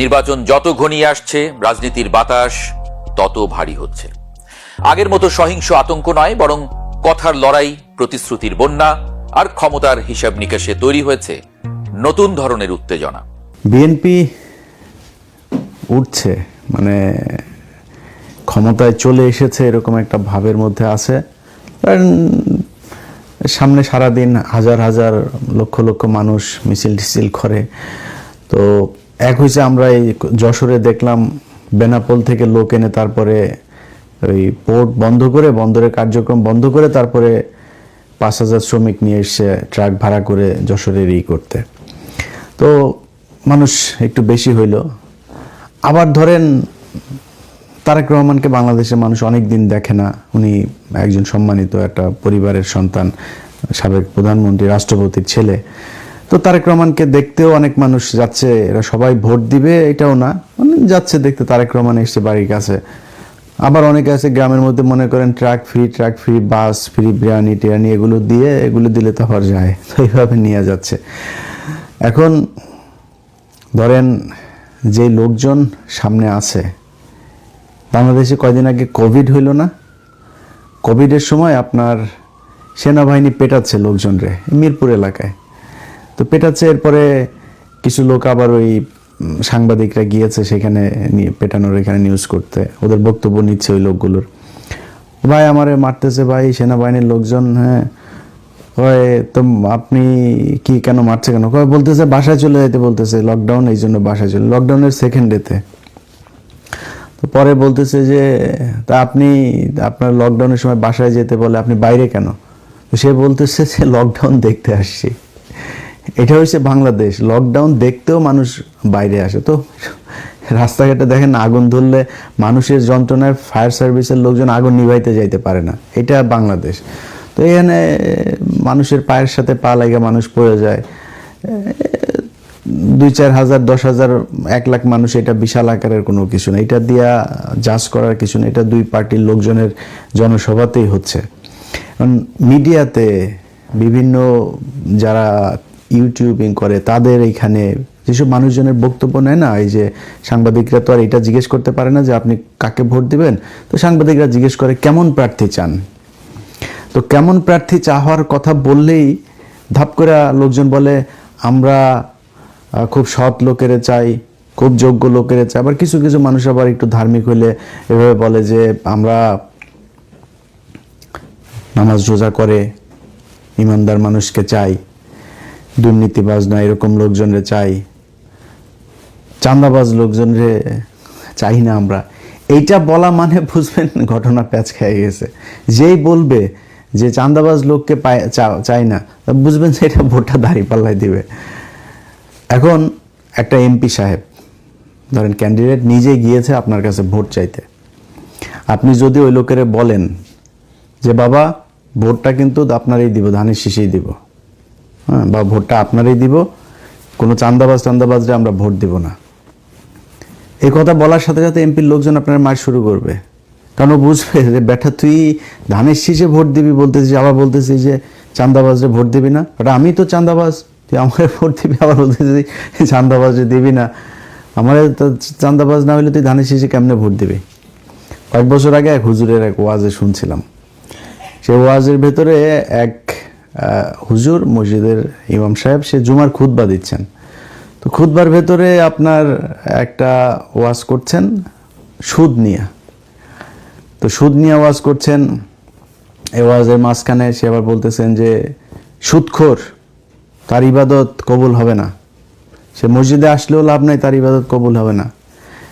নির্বাচন যত ঘনিয়ে আসছে, রাজনীতির বাতাস তত ভারী হচ্ছে। আগের মতো সহিংস আতঙ্ক নয়, বরং কথার লড়াই, প্রতিশ্রুতির বন্যা আর ক্ষমতার হিসাব নিকাশে তৈরি হয়েছে নতুন ধরনের উত্তেজনা। বিএনপি উঠছে মানে ক্ষমতায় চলে এসেছে এরকম একটা ভাবের মধ্যে আছে। সামনে সারাদিন হাজার হাজার লক্ষ লক্ষ মানুষ মিছিল টিছিল করে। তো এক হয়েছে আমরা এই যশোরে দেখলাম বেনাপোল থেকে লোক এনে তারপরে ওই পোর্ট বন্ধ করে, বন্দরের কার্যক্রম বন্ধ করে তারপরে পাঁচ হাজার শ্রমিক নিয়ে এসে ট্রাক ভাড়া করে যশোরের ই করতে। তো মানুষ একটু বেশি হইল। আবার ধরেন তারেক রহমানকে বাংলাদেশের মানুষ অনেক দিন দেখে না। উনি একজন সম্মানিত একটা পরিবারের সন্তান, সাবেক প্রধানমন্ত্রী, রাষ্ট্রপতির ছেলে। তো তারেক রহমানকে দেখতেও অনেক মানুষ যাচ্ছে, এরা সবাই ভোট দিবে, এটাও না। মানে যাচ্ছে দেখতে, তারেক রহমান এসছে বাড়ির কাছে। আবার অনেকে আছে গ্রামের মধ্যে মনে করেন truck free truck free, bus free, biryani, টিয়ানি, এগুলো দিয়ে, এগুলো দিলে তো আবার যায়। তো এইভাবে নিয়ে যাচ্ছে। এখন ধরেন যে লোকজন সামনে আছে, বাংলাদেশে কয়দিন আগে কোভিড হইল না? কোভিডের সময় আপনার সেনাবাহিনী পেটাচ্ছে লোকজনরে, মিরপুর এলাকায়। তো পেটাচ্ছে, এরপরে কিছু লোক আবার ওই সাংবাদিকরা গিয়েছে সেখানে পেটানোর, এখানে নিউজ করতে। ওদের বক্তব্য নিচ্ছে ওই লোকগুলোর। ভাই, আমারে মারতেছে ভাই, সেনাবাহিনীর লোকজন হ্যাঁ। কয় তো আপনি কি কেন মারছে কেন? কয়, বলতেছে বাসায় চলে যেতে বলতেছে লকডাউন এই জন্য বাসায় চলে লকডাউনের সেকেন্ড ডেতে তো পরে বলতেছে যে, তা আপনি, আপনার লকডাউনের সময় বাসায় যেতে বলে আপনি বাইরে কেন? তো সে বলতেছে যে লকডাউন দেখতে আসছি। এটা হচ্ছে বাংলাদেশ। লকডাউন দেখতেও মানুষ বাইরে আসে। তো রাস্তাঘাটে দেখেন আগুন ধরলে মানুষের যন্ত্রণায় ফায়ার সার্ভিসের লোকজন আগুন নিভাইতে যাইতে পারে না। এটা বাংলাদেশ। তো এখানে মানুষের পায়ের সাথে পা লাগে মানুষ পড়ে যায়। দুই চার হাজার, দশ হাজার, এক লাখ মানুষ এটা বিশাল আকারের কোনো কিছু না। এটা দিয়া জাজ করার কিছু না। এটা দুই পার্টির লোকজনের জনসভাতেই হচ্ছে। মিডিয়াতে বিভিন্ন যারা ইউটিউবিং করে, তাদের এইখানে যেসব মানুষজনের বক্তব্য নেয় না, এই যে সাংবাদিকরা তো আর এটা জিজ্ঞেস করতে পারে না যে আপনি কাকে ভোট দিবেন, তো সাংবাদিকরা জিজ্ঞেস করে কেমন প্রার্থী চান? তো কেমন প্রার্থী চাওয়ার কথা বললেই ধাপ করে লোকজন বলে, আমরা খুব সৎ লোকেরে চাই, খুব যোগ্য লোকেরে চাই। আবার কিছু কিছু মানুষ আবার একটু ধার্মিক হলে এভাবে বলে যে, আমরা নামাজ রোজা করে ইমানদার মানুষকে চাই। দুর্নীতিবাজ না এরকম লোকজনরে চাই। চান্দাবাজ লোকজনরে চাই না আমরা। এইটা বলা মানে বুঝবেন, ঘটনা প্যাচ খেয়ে গেছে। যেই বলবে যে চান্দাবাজ লোককে চাই না বুঝবেন এটা ভোটটা দাঁড়িয়ে পাল্লাই দিবে। এখন একটা এমপি সাহেব, ধরেন ক্যান্ডিডেট নিজে গিয়েছে আপনার কাছে ভোট চাইতে। আপনি যদি ওই লোকের বলেন যে, বাবা, ভোটটা কিন্তু আপনারই দিব, ধানের শীষেই দিব। হ্যাঁ বা ভোটটা আপনারই দিব। কোনো চান্দাবাজ টান্দাবাজরে আমরা ভোট দিব না। এই কথা বলার সাথে সাথে এমপির লোকজন আপনার মার শুরু করবে। কারণ বুঝবে যে ব্যাটা তুই ধানের শীষে ভোট দিবি বলতেছিস, আবার বলতেছিস যে, চান্দাবাজরে ভোট দিবি না। ওটা আমি তো চান্দাবাজ, তুই আমাকে ভোট দিবি, আবার বলতেছিস চান্দাবাজরে দিবি না। আমার তো চান্দাবাজ না হলে তুই ধানের শীষে কেমনে ভোট দিবি? কয়েক বছর আগে এক হুজুরের এক ওয়াজে শুনছিলাম। সে ওয়াজের ভেতরে এক হুজুর মসজিদের ইমাম সাহেব, সে জুমার খুতবা দিচ্ছেন। তো খুতবার ভেতরে আপনার একটা ওয়াজ করছেন, সুদ নিয়ে। তো সুদ নিয়ে ওয়াজ করছেন, এ ওয়াজের মাঝখানে সে আবার বলতেছেন যে, সুদখোর, তার ইবাদত কবুল হবে না। সে মসজিদে আসলেও লাভ নাই, তার ইবাদত কবুল হবে না।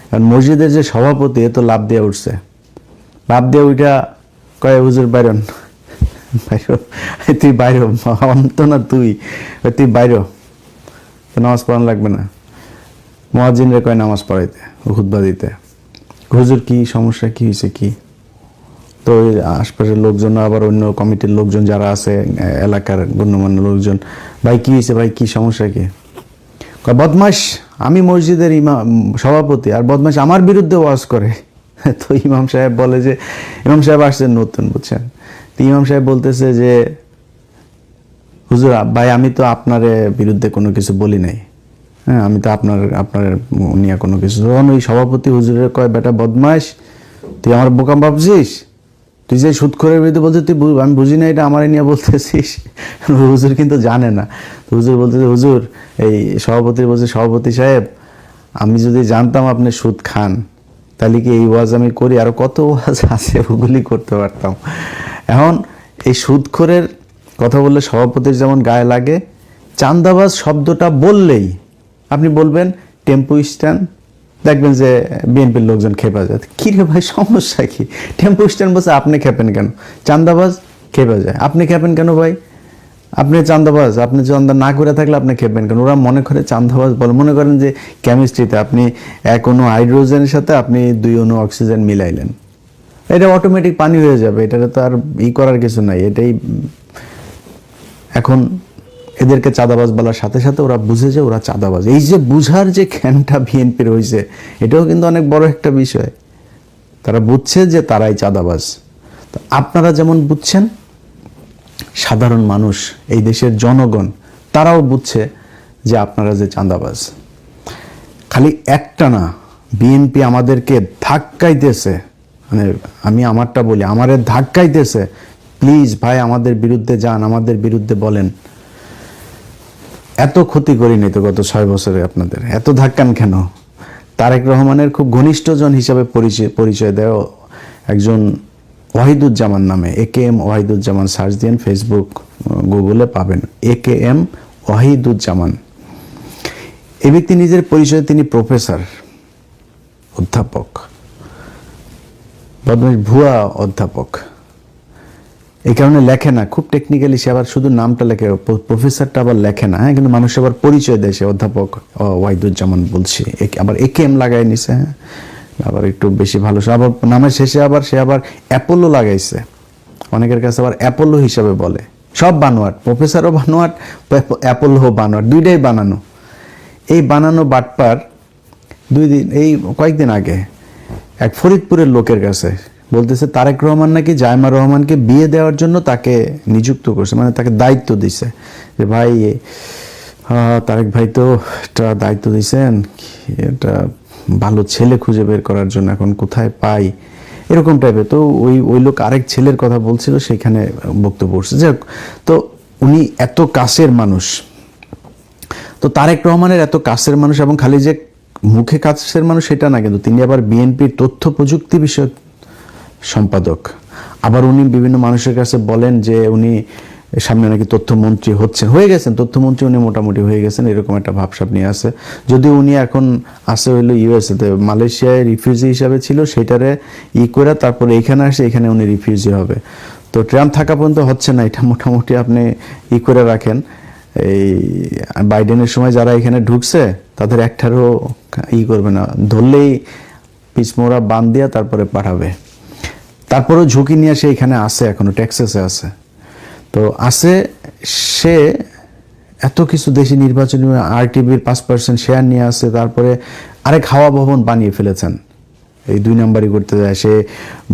কারণ মসজিদের যে সভাপতি, এ তো লাভ দিয়ে উঠছে। লাভ দিয়ে ওইটা কয়, হুজুর বাইরন। বাইর তুই বাইর অন্ত না তুই তুই বাইর। নামাজ পড়ানো লাগবে না। মহাজিন রে কয় নামাজ পড়াইতে খুতবা দিতে। হুজুর কি, সমস্যা কি হয়েছে কি? তো আশপাশের লোকজন, আবার অন্য কমিটির লোকজন যারা আছে এলাকার গণ্যমান্য লোকজন, ভাই কি হয়েছে ভাই কি, সমস্যা কি? বদমাস আমি মসজিদের ইমাম সভাপতি, আর বদমাস আমার বিরুদ্ধে ওয়াজ করে। তো ইমাম সাহেব বলে যে, ইমাম সাহেব আসছেন নতুন, বুঝছেন? ইমাম সাহেব বলতেছে যে, হুজুর, ভাই, আমি তো আপনার বিরুদ্ধে কোনো কিছু বলি নাই। হ্যাঁ আমি তো আপনার আপনার নিয়ে কোনো কিছু তখন ওই সভাপতি হুজুরের কয়, বেটা বদমাস তুই আমার বোকাম ভাবছিস? তুই যে সুৎখরের বিরুদ্ধে বলছিস, তুই আমি বুঝি না এটা আমার নিয়ে বলতেছিস? হুজুর কিন্তু জানে না। তো হুজুর বলতেছে, হুজুর, এই সভাপতি, বলছে, সভাপতি সাহেব, আমি যদি জানতাম আপনি সুদ খান, তাহলে কি এই ওয়াজ আমি করি? আর কত ওয়াজ আছে, ওগুলি করতে পারতাম। এখন এই সুদখোরের কথা বললে সভাপতির যেমন গায়ে লাগে, চান্দাবাজ শব্দটা বললেই আপনি বলবেন, টেম্পো স্ট্যান্ড দেখবেন যে বিএনপির লোকজন খেপা যায়। কি রে ভাই, সমস্যা কী? টেম্পো স্ট্যান্ড বলছে, আপনি খেপেন কেন? চান্দাবাজ খেপা যায়। আপনি খেপেন কেন ভাই? আপনি চান্দাবাজ, আপনি চান্দা না করে থাকলে আপনি খেপেন কেন? ওরা মনে করে চান্দাবাজ বলে। মনে করেন যে কেমিস্ট্রিতে আপনি এক অনু হাইড্রোজেনের সাথে আপনি দুই অনু অক্সিজেন মিলাইলেন। এটা অটোমেটিক পানি হয়ে যাবে এটা তো আর ই করার কিছু নাই, এটাই এখন এদেরকে চাঁদাবাজ বলার সাথে সাথে ওরা বুঝে যে ওরা চাঁদাবাজ। এই যে বুঝার যে জ্ঞানটা বিএনপির হয়েছে এটাও কিন্তু অনেক বড় একটা বিষয়। তারা বুঝছে যে তারাই চাঁদাবাজ। আপনারা যেমন বুঝছেন, সাধারণ মানুষ, এই দেশের জনগণ, তারাও বুঝছে যে আপনারা যে চাঁদাবাজ। খালি একটা না, বিএনপি আমাদেরকে ধাক্কাইতেছে। মানে আমি আমারটা বলি, আমারে ধাক্কাইতেছে, প্লিজ ভাই, আমাদের বিরুদ্ধে যান, আমাদের বিরুদ্ধে বলেন। এত ক্ষতি করিনি তো গত ছয় বছরে আপনাদের। এত ধাক্কান কেন? তারেক রহমানের খুব ঘনিষ্ঠজন হিসাবে পরিচয় পরিচয় দেয় একজন ওয়াহিদুজ্জামান নামে, A K M Wahiduzzaman. Search দিন ফেসবুক, গুগলে পাবেন, এ কে এম ওয়াহিদুজ্জামান। এ ব্যক্তি নিজের পরিচয় তিনি প্রফেসর, অধ্যাপক। বদমাইশ ভুয়া অধ্যাপক। এই কারণে লেখে না খুব টেকনিক্যালি সে আবার শুধু নামটা লেখে প্রফেসরটা আবার লেখে না হ্যাঁ? কিন্তু মানুষ আবার পরিচয় দেয় সে অধ্যাপক ও, ওয়াহিদুজ্জামান বলছি। আবার একে এম লাগাই নিছে হ্যাঁ? আবার একটু বেশি ভালো আবার নামের শেষে আবার সে আবার অ্যাপোলো লাগাইছে। অনেকের কাছে আবার অ্যাপোলো হিসাবে বলে। সব বানোয়াট প্রফেসরও বানোয়াট অ্যাপোলো বানোয়াট দুইটাই বানানো। এই বানানো বাটপার দুই দিন এই কয়েকদিন আগে এক ফরিদপুরের লোকের কাছে। বলতেছে তারেক রহমান নাকি জায়মা রহমানকে বিয়ে দেওয়ার জন্য তাকে নিযুক্ত করছে মানে তাকে দায়িত্ব দিছে। যে ভাই তারেক ভাই তো একটা দায়িত্ব দিছেন এটা ভালো ছেলে খুঁজে বের করার জন্য এখন কোথায় পাই? এরকম টাইপের তো ওই ওই লোক আরেক ছেলের কথা বলছিল সেখানে বক্তব্য করছে। হোক, তো উনি এত কাছের মানুষ। তো তারেক রহমানের এত কাছের মানুষ এবং খালি যে মুখে কাছের মানুষ সেটা না, কিন্তু তিনি আবার বিএনপির তথ্য প্রযুক্তি বিষয়ক সম্পাদক। আবার উনি বিভিন্ন মানুষের কাছে বলেন যে উনি সামনে নাকি তথ্যমন্ত্রী হচ্ছেন হয়ে গেছেন, তথ্যমন্ত্রী উনি মোটামুটি হয়ে গেছেন, এরকম একটা ভাবসাব নিয়ে আছে। যদিও উনি এখন আসে হইল ইউএসএতে, মালয়েশিয়ায় রিফিউজি হিসাবে ছিল, সেটারে ই করে তারপরে এখানে আসে, এখানে উনি রিফিউজি হবে। তো ট্রাম্প থাকা পর্যন্ত হচ্ছে না, এটা মোটামুটি আপনি ই করে রাখেন। এই বাইডেনের সময় যারা এখানে ঢুকছে, তাদের একটারও ই করবে না। ধরলেই পিসমোড়া বান দিয়া তারপরে পাঠাবে। তারপরেও ঝুঁকি নিয়ে সে এখানে আসে এখনও, টেক্সাসে আছে। তো আসে সে এত কিছু দেশি নির্বাচনী আর টিভির পাঁচ পার্সেন্ট শেয়ার নিয়ে আসে তারপরে আরেক হাওয়া ভবন বানিয়ে ফেলেছেন। এই দুই নাম্বারই করতে যায়, সে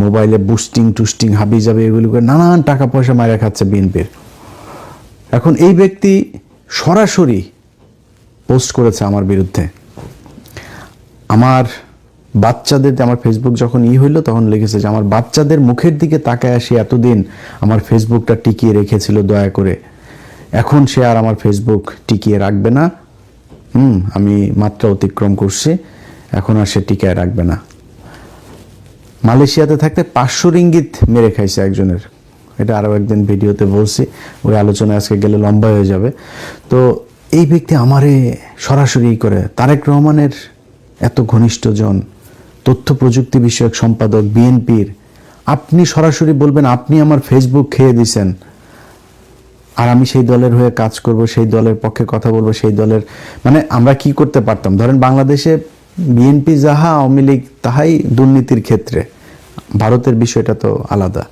মোবাইলে বুস্টিং টুস্টিং হাবি যাবে এগুলি করে নানান টাকা পয়সা মারা খাচ্ছে বিএনপির। এখন এই ব্যক্তি সরাসরি পোস্ট করেছে আমার বিরুদ্ধে। আমার বাচ্চাদের আমার ফেসবুক যখন ই হইল, তখন লিখেছে যে আমার বাচ্চাদের মুখের দিকে তাকায় আসি এতদিন আমার ফেসবুকটা টিকিয়ে রেখেছিল দয়া করে। এখন সে আর আমার ফেসবুক টিকিয়ে রাখবে না। হুম, আমি মাত্রা অতিক্রম করছি। এখন আর সে টিকায় রাখবে না। মালয়েশিয়াতে থাকতে পাঁচশো রিঙ্গিত মেরে খাইছে একজনের। এটা আরও একদিন ভিডিওতে বলছি। ওই আলোচনা আজকে গেলে লম্বা হয়ে যাবে। তো এই ব্যক্তি আমারে সরাসরি করে। তারেক রহমানের এত ঘনিষ্ঠজন, তথ্য প্রযুক্তি বিষয়ক সম্পাদক, বিএনপির, আপনি সরাসরি বলবেন, আপনি আমার ফেসবুক খেয়ে দিছেন। আর আমি সেই দলের হয়ে কাজ করব, সেই দলের পক্ষে কথা বলব, সেই দলের মানে আমরা কি করতে পারতাম? ধরেন বাংলাদেশে বিএনপি যাহা, আওয়ামী লীগ তাহাই দুর্নীতির ক্ষেত্রে। ভারতের বিষয়টা তো আলাদা।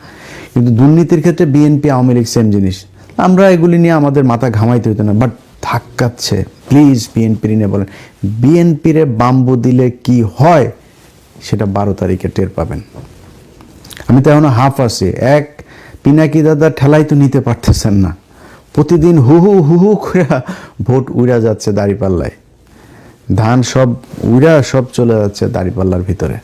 কিন্তু দুর্নীতির ক্ষেত্রে বিএনপি, আওয়ামী লীগ সেম জিনিস। আমরা এগুলি নিয়ে আমাদের মাথা ঘামাইতে হতো না বাট ধাক্কাচ্ছে। প্লিজ বিএনপি নিয়ে বলেন। বিএনপিরে বাম্বু দিলে কি হয় সেটা বারো তারিখে টের পাবেন। আমি তো এখনও হাফ আছি। এক, পিনাকি দাদা ঠেলাই তো নিতে পারতেছেন না। প্রতিদিন হু হু হু হু করে ভোট উড়া যাচ্ছে দাঁড়িপাল্লায়। ধান সব উড়া সব চলে যাচ্ছে দাঁড়িপাল্লার ভিতরে।